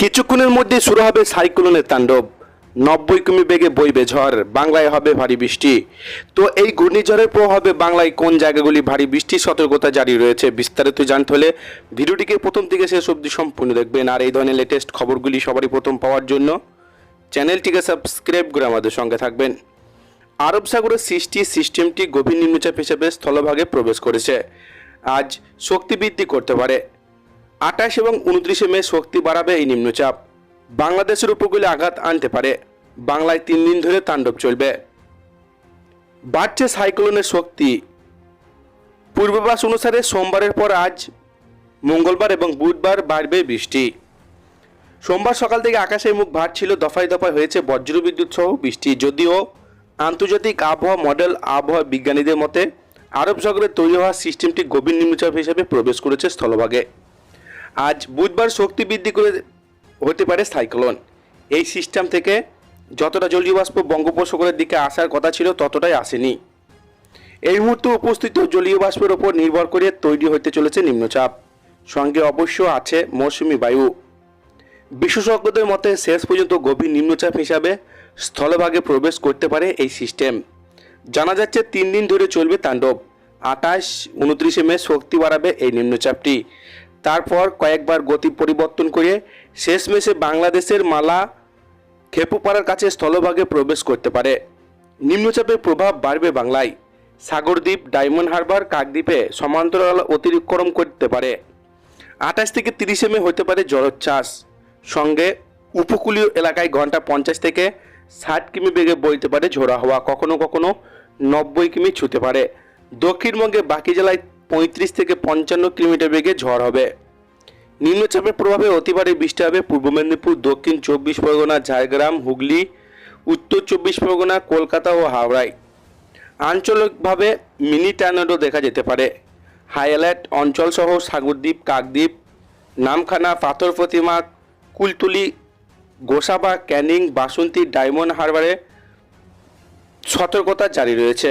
কিছুক্ষণের মধ্যে শুরু হবে সাইক্লোনের তাণ্ডব। নব্বই কিমি বেগে বইবে ঝড় বাংলায় হবে ভারী বৃষ্টি। তো এই ঘূর্ণিঝড়ের প্রভাবে বাংলায় কোন জায়গাগুলি ভারী বৃষ্টির সতর্কতা জারি রয়েছে বিস্তারিত জানতে হলে ভিডিওটিকে প্রথম থেকে শেষ অবধি সম্পূর্ণ দেখবেন। আর এই ধরনের লেটেস্ট খবরগুলি সবারই প্রথম পাওয়ার জন্য চ্যানেলটিকে সাবস্ক্রাইব করে আমাদের সঙ্গে থাকবেন। আরব সাগরের সৃষ্টি সিস্টেমটি গভীর নিম্নচাপ হিসেবে স্থলভাগে প্রবেশ করেছে। আজ শক্তি বৃদ্ধি করতে পারে। আঠাশ এবং উনত্রিশে মে শক্তি বাড়াবে এই নিম্নচাপ। বাংলাদেশের উপকূলে আঘাত আনতে পারে। বাংলায় তিন দিন ধরে তাণ্ডব চলবে। বাড়ছে সাইক্লোনের শক্তি। পূর্বাভাস অনুসারে সোমবারের পর আজ মঙ্গলবার এবং বুধবার বাড়বে বৃষ্টি। সোমবার সকাল থেকে আকাশের মুখ ভার ছিল, দফায় দফায় হয়েছে বজ্রবিদ্যুৎ সহ বৃষ্টি। যদিও আন্তর্জাতিক আবহাওয়া মডেল আবহাওয়া বিজ্ঞানীদের মতে, আরব সাগরে তৈরি হওয়া সিস্টেমটি গভীর নিম্নচাপ হিসেবে প্রবেশ করেছে স্থলভাগে। আজ বুধবার শক্তি বৃদ্ধি করে হতে পারে সাইক্লোন। এই সিস্টেম থেকে যতটা জলীয় বাষ্প বঙ্গোপসাগরের দিকে আসার কথা ছিল, ততটাই আসেনি। এই মুহূর্তে উপস্থিত জলীয় বাষ্পের ওপর নির্ভর করে তৈরি হতে চলেছে নিম্নচাপ। সঙ্গে অবশ্য আছে মৌসুমি বায়ু। বিশেষজ্ঞদের মতে, শেষ পর্যন্ত গভীর নিম্নচাপ হিসাবে স্থলভাগে প্রবেশ করতে পারে এই সিস্টেম। জানা যাচ্ছে, তিন দিন ধরে চলবে তাণ্ডব। আঠাশ, উনত্রিশে মে শক্তি বাড়াবে এই নিম্নচাপটি। তারপর কয়েকবার গতি পরিবর্তন করে শেষ মেশে বাংলাদেশের মালা খেপুপাড়ার কাছে স্থলভাগে প্রবেশ করতে পারে। নিম্নচাপের প্রভাব বাড়বে বাংলায়। সাগরদ্বীপ, ডায়মন্ড হারবার, কাকদ্বীপে সমান্তরাল অতিক্রম করতে পারে। আঠাশ থেকে তিরিশে মে হতে পারে জলোচ্ছ্বাস সঙ্গে উপকূলীয় এলাকায় ঘণ্টা পঞ্চাশ থেকে ষাট কিমি বেগে বইতে পারে ঝোড়া হওয়া। কখনো কখনো নব্বই কিমি ছুতে পারে। দক্ষিণবঙ্গে বাকি জেলায় পঁয়ত্রিশ থেকে পঞ্চান্ন কিলোমিটার বেগে ঝড় হবে। নিম্নচাপের প্রভাবে অতিবারে বৃষ্টি হবে পূর্ব মেদিনীপুর, দক্ষিণ চব্বিশ পরগনা, ঝাড়গ্রাম, হুগলি, উত্তর চব্বিশ পরগনা, কলকাতা ও হাওড়ায়। আঞ্চলিকভাবে মিনি টর্নেডো দেখা যেতে পারে। হাই অ্যালার্ট, অঞ্চলসহ সাগরদ্বীপ, কাকদ্বীপ, নামখানা, পাথর প্রতিমা, কুলতুলি, গোসাবা, ক্যানিং, বাসন্তী, ডায়মন্ড হারবারে সতর্কতা জারি রয়েছে।